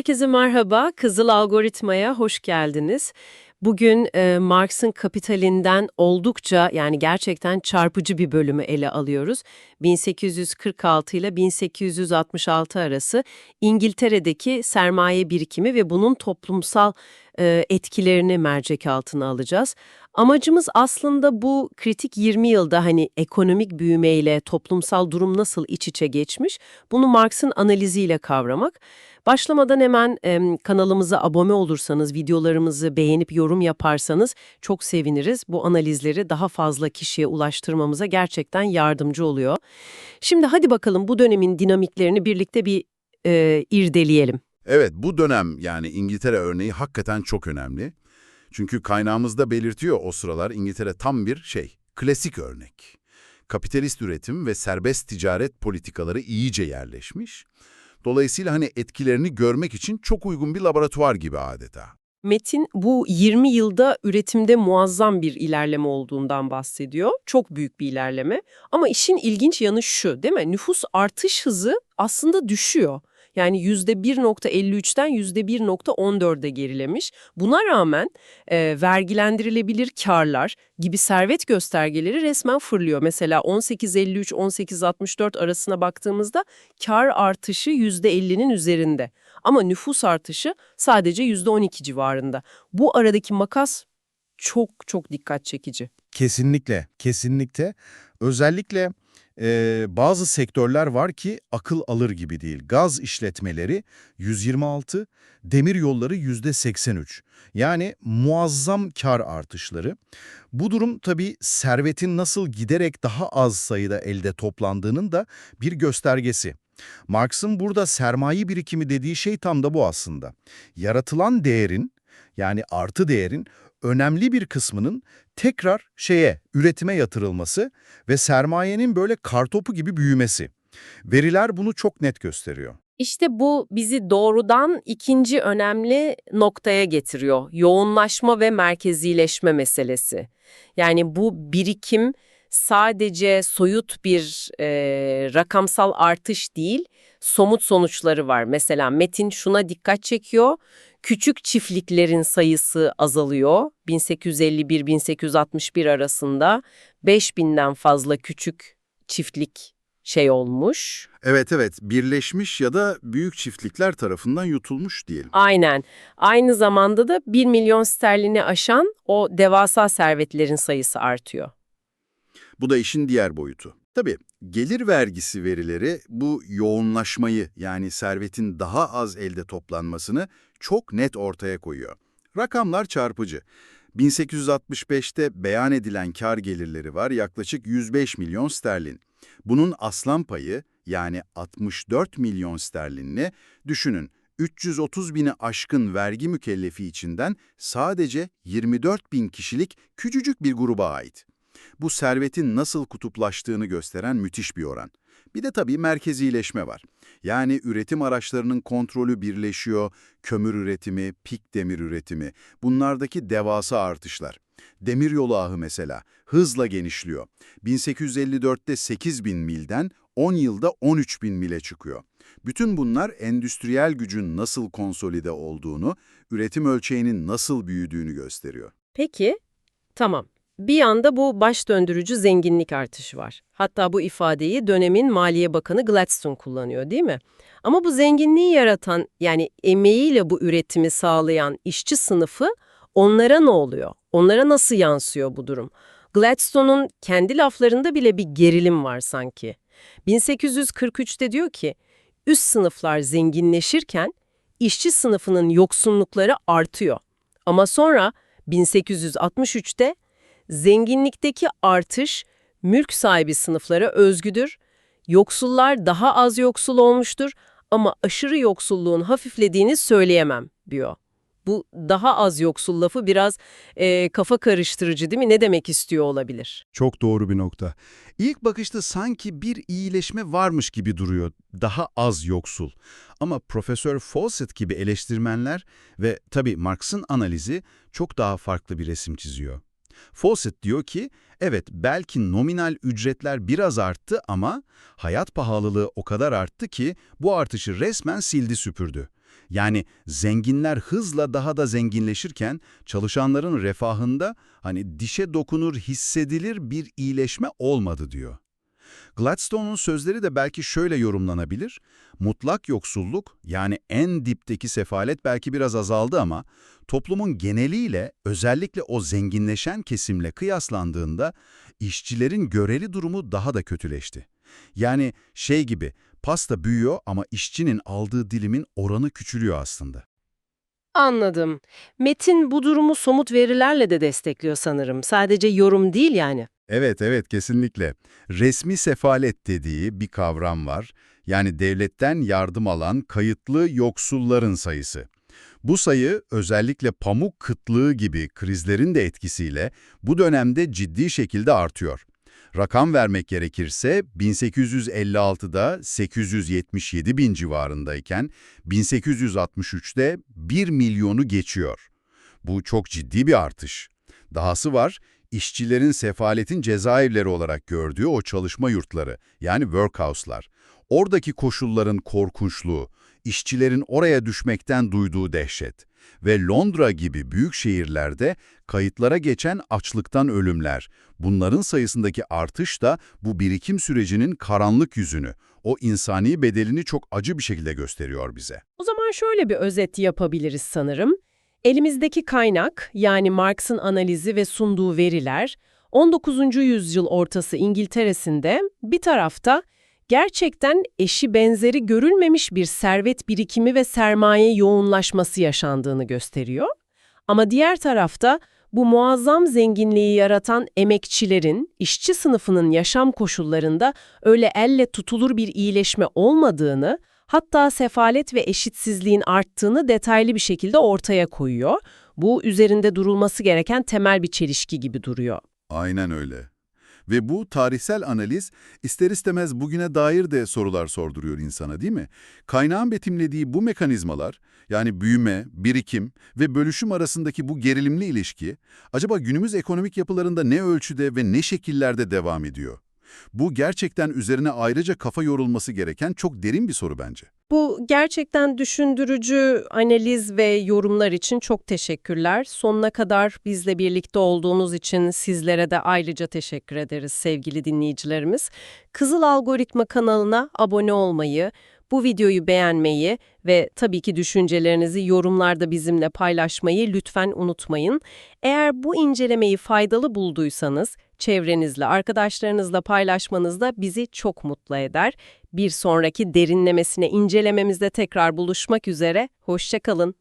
Herkese merhaba, Kızıl Algoritma'ya hoş geldiniz. Bugün e, Marx'ın Kapitalinden oldukça yani gerçekten çarpıcı bir bölümü ele alıyoruz. 1846 ile 1866 arası İngiltere'deki sermaye birikimi ve bunun toplumsal e, etkilerini mercek altına alacağız. Amacımız aslında bu kritik 20 yılda hani ekonomik büyümeyle toplumsal durum nasıl iç içe geçmiş bunu Marx'ın analiziyle kavramak. Başlamadan hemen e, kanalımıza abone olursanız, videolarımızı beğenip yorum yaparsanız çok seviniriz. Bu analizleri daha fazla kişiye ulaştırmamıza gerçekten yardımcı oluyor. Şimdi hadi bakalım bu dönemin dinamiklerini birlikte bir e, irdeleyelim. Evet, bu dönem yani İngiltere örneği hakikaten çok önemli. Çünkü kaynağımızda belirtiyor o sıralar İngiltere tam bir şey, klasik örnek. Kapitalist üretim ve serbest ticaret politikaları iyice yerleşmiş. Dolayısıyla hani etkilerini görmek için çok uygun bir laboratuvar gibi adeta. Metin bu 20 yılda üretimde muazzam bir ilerleme olduğundan bahsediyor. Çok büyük bir ilerleme. Ama işin ilginç yanı şu değil mi? Nüfus artış hızı aslında düşüyor. Yani %1.53'ten %1.14'e gerilemiş. Buna rağmen e, vergilendirilebilir karlar gibi servet göstergeleri resmen fırlıyor. Mesela 18.53-18.64 arasına baktığımızda kar artışı %50'nin üzerinde. Ama nüfus artışı sadece %12 civarında. Bu aradaki makas çok çok dikkat çekici. Kesinlikle, kesinlikle. Özellikle e, bazı sektörler var ki akıl alır gibi değil. Gaz işletmeleri 126, demir yolları %83. Yani muazzam kar artışları. Bu durum tabii servetin nasıl giderek daha az sayıda elde toplandığının da bir göstergesi. Marx'ın burada sermaye birikimi dediği şey tam da bu aslında. Yaratılan değerin yani artı değerin önemli bir kısmının tekrar şeye, üretime yatırılması ve sermayenin böyle kartopu gibi büyümesi. Veriler bunu çok net gösteriyor. İşte bu bizi doğrudan ikinci önemli noktaya getiriyor. Yoğunlaşma ve merkezileşme meselesi. Yani bu birikim sadece soyut bir e, rakamsal artış değil, somut sonuçları var. Mesela Metin şuna dikkat çekiyor. Küçük çiftliklerin sayısı azalıyor. 1851-1861 arasında 5000'den fazla küçük çiftlik şey olmuş. Evet evet, birleşmiş ya da büyük çiftlikler tarafından yutulmuş diyelim. Aynen. Aynı zamanda da 1 milyon sterlini aşan o devasa servetlerin sayısı artıyor. Bu da işin diğer boyutu. Tabii gelir vergisi verileri bu yoğunlaşmayı yani servetin daha az elde toplanmasını çok net ortaya koyuyor. Rakamlar çarpıcı. 1865'te beyan edilen kar gelirleri var yaklaşık 105 milyon sterlin. Bunun aslan payı yani 64 milyon sterlinini düşünün 330 bini aşkın vergi mükellefi içinden sadece 24 bin kişilik küçücük bir gruba ait. Bu servetin nasıl kutuplaştığını gösteren müthiş bir oran. Bir de tabii merkezileşme var. Yani üretim araçlarının kontrolü birleşiyor, kömür üretimi, pik demir üretimi, bunlardaki devasa artışlar. Demiryolu ahı mesela hızla genişliyor. 1854'te 8 bin milden 10 yılda 13 bin mile çıkıyor. Bütün bunlar endüstriyel gücün nasıl konsolide olduğunu, üretim ölçeğinin nasıl büyüdüğünü gösteriyor. Peki, tamam. Bir yanda bu baş döndürücü zenginlik artışı var. Hatta bu ifadeyi dönemin Maliye Bakanı Gladstone kullanıyor değil mi? Ama bu zenginliği yaratan yani emeğiyle bu üretimi sağlayan işçi sınıfı onlara ne oluyor? Onlara nasıl yansıyor bu durum? Gladstone'un kendi laflarında bile bir gerilim var sanki. 1843'te diyor ki, üst sınıflar zenginleşirken işçi sınıfının yoksunlukları artıyor. Ama sonra 1863'te zenginlikteki artış mülk sahibi sınıflara özgüdür, yoksullar daha az yoksul olmuştur ama aşırı yoksulluğun hafiflediğini söyleyemem diyor. Bu daha az yoksul lafı biraz e, kafa karıştırıcı değil mi? Ne demek istiyor olabilir? Çok doğru bir nokta. İlk bakışta sanki bir iyileşme varmış gibi duruyor, daha az yoksul. Ama Profesör Fawcett gibi eleştirmenler ve tabii Marx'ın analizi çok daha farklı bir resim çiziyor. Fawcett diyor ki, evet belki nominal ücretler biraz arttı ama hayat pahalılığı o kadar arttı ki bu artışı resmen sildi süpürdü. Yani zenginler hızla daha da zenginleşirken çalışanların refahında hani dişe dokunur hissedilir bir iyileşme olmadı diyor. Gladstone'un sözleri de belki şöyle yorumlanabilir. Mutlak yoksulluk yani en dipteki sefalet belki biraz azaldı ama toplumun geneliyle özellikle o zenginleşen kesimle kıyaslandığında işçilerin göreli durumu daha da kötüleşti. Yani şey gibi pasta büyüyor ama işçinin aldığı dilimin oranı küçülüyor aslında. Anladım. Metin bu durumu somut verilerle de destekliyor sanırım. Sadece yorum değil yani. Evet, evet kesinlikle. Resmi sefalet dediği bir kavram var. Yani devletten yardım alan kayıtlı yoksulların sayısı. Bu sayı özellikle pamuk kıtlığı gibi krizlerin de etkisiyle bu dönemde ciddi şekilde artıyor. Rakam vermek gerekirse 1856'da 877 bin civarındayken 1863'te 1 milyonu geçiyor. Bu çok ciddi bir artış. Dahası var, işçilerin sefaletin cezaevleri olarak gördüğü o çalışma yurtları, yani workhouse'lar. Oradaki koşulların korkunçluğu, işçilerin oraya düşmekten duyduğu dehşet ve Londra gibi büyük şehirlerde kayıtlara geçen açlıktan ölümler, bunların sayısındaki artış da bu birikim sürecinin karanlık yüzünü, o insani bedelini çok acı bir şekilde gösteriyor bize. O zaman şöyle bir özet yapabiliriz sanırım. Elimizdeki kaynak, yani Marx'ın analizi ve sunduğu veriler, 19. yüzyıl ortası İngiltere'sinde bir tarafta gerçekten eşi benzeri görülmemiş bir servet birikimi ve sermaye yoğunlaşması yaşandığını gösteriyor. Ama diğer tarafta bu muazzam zenginliği yaratan emekçilerin, işçi sınıfının yaşam koşullarında öyle elle tutulur bir iyileşme olmadığını, hatta sefalet ve eşitsizliğin arttığını detaylı bir şekilde ortaya koyuyor. Bu üzerinde durulması gereken temel bir çelişki gibi duruyor. Aynen öyle. Ve bu tarihsel analiz ister istemez bugüne dair de sorular sorduruyor insana değil mi? Kaynağın betimlediği bu mekanizmalar, yani büyüme, birikim ve bölüşüm arasındaki bu gerilimli ilişki, acaba günümüz ekonomik yapılarında ne ölçüde ve ne şekillerde devam ediyor? Bu gerçekten üzerine ayrıca kafa yorulması gereken çok derin bir soru bence. Bu gerçekten düşündürücü analiz ve yorumlar için çok teşekkürler. Sonuna kadar bizle birlikte olduğunuz için sizlere de ayrıca teşekkür ederiz sevgili dinleyicilerimiz. Kızıl Algoritma kanalına abone olmayı, bu videoyu beğenmeyi ve tabii ki düşüncelerinizi yorumlarda bizimle paylaşmayı lütfen unutmayın. Eğer bu incelemeyi faydalı bulduysanız çevrenizle, arkadaşlarınızla paylaşmanız da bizi çok mutlu eder. Bir sonraki derinlemesine incelememizde tekrar buluşmak üzere, hoşça kalın.